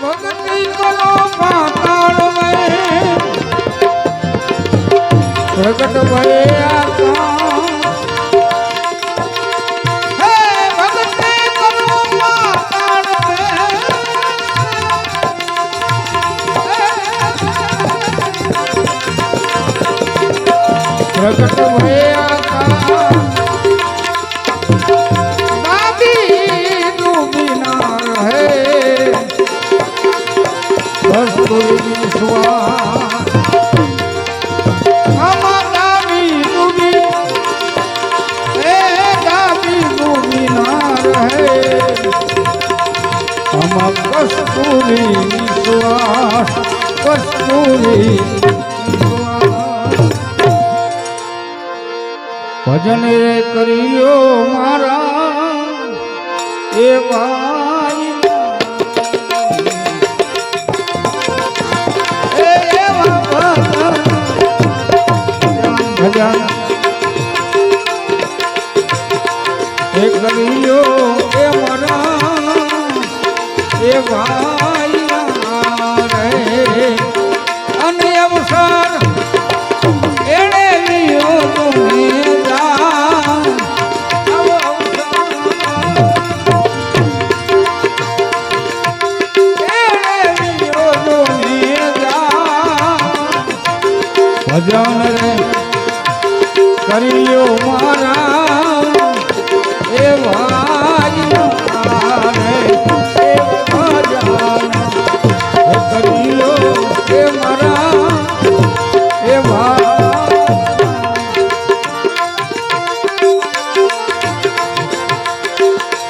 ભક્તિ કરો પાતાળ મેં પ્રગટ ભયા ભજન રે કર્યો મારા એ ભાઈ. ભજન એ કર્યો એ મારા એ ભાઈ. ભજન રે. કર્યો મારા. એ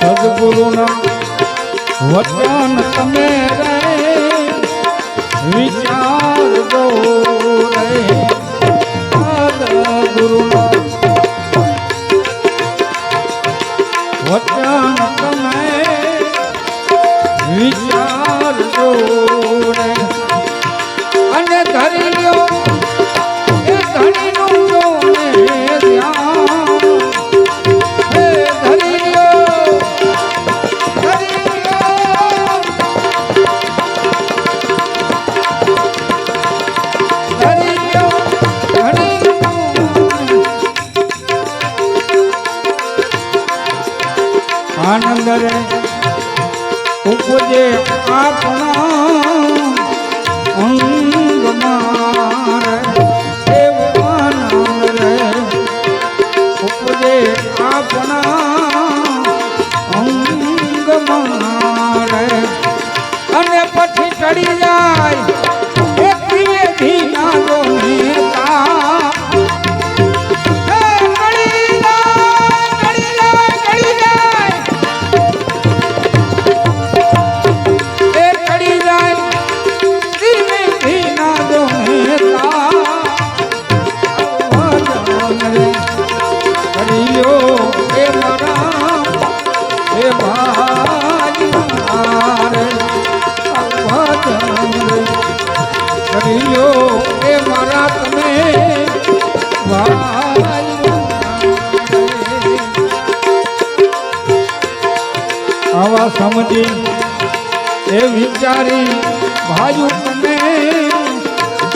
સદગુરુના વચન તમે રે. વિચાર દો રે. Thank you. વિચારી ભાઈ તમે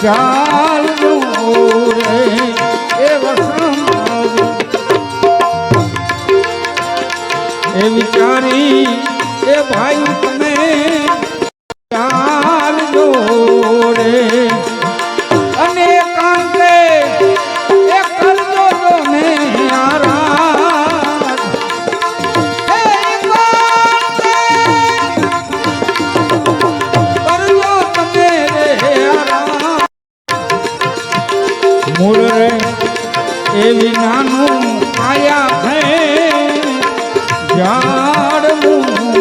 જાણવું રે એ વસમ એ વિચારી માડવું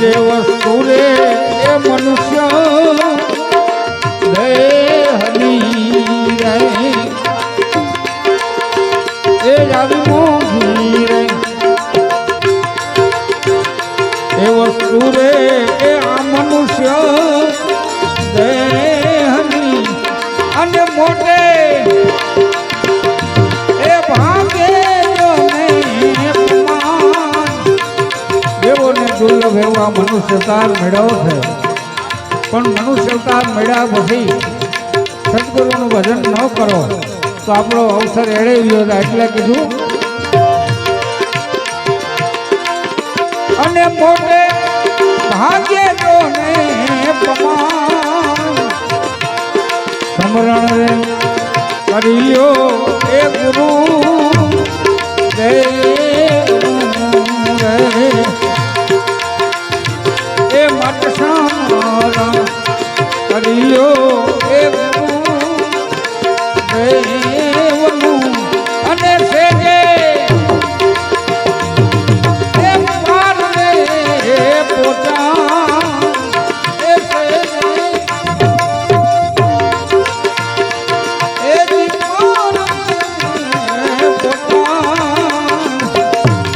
જે વસ્તુ રે એ મનુષ્ય દેહની રહે એ આવી મોહી એ વસ્તુ રે એ દુર્લભ એવા મનુષ્યતાર મેળવ્યો છે. પણ મનુષ્યતાર મળ્યા પછી સદગુરુનું ભજન ન કરો, તો આપણો અવસર એળેવ્યો હતા એટલે કીધું, અને મોટે ભાગ્ય તો ને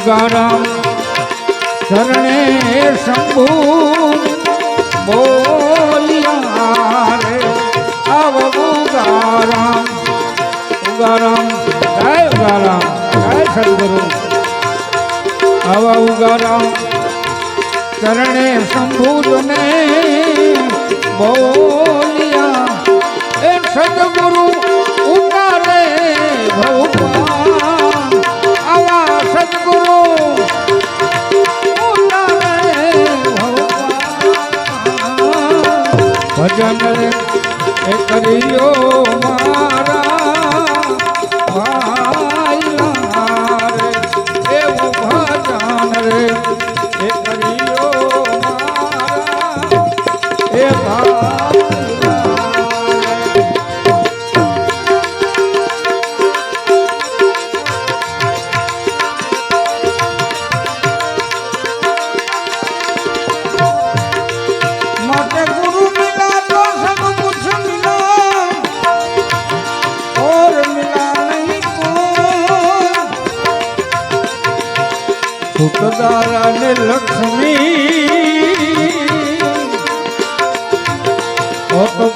ઉગારામ શરણે શંભુ બોલિયા રે, આવ ઉગારામ. ઉગારામ. જય ઉગારામ. જય સદગુરુ. આવા ઉગારામ. ચરણે શંભુજને બોલિયા એ તારા ને લક્ષ્મી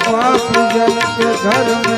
પાપ જન કે ધર્મ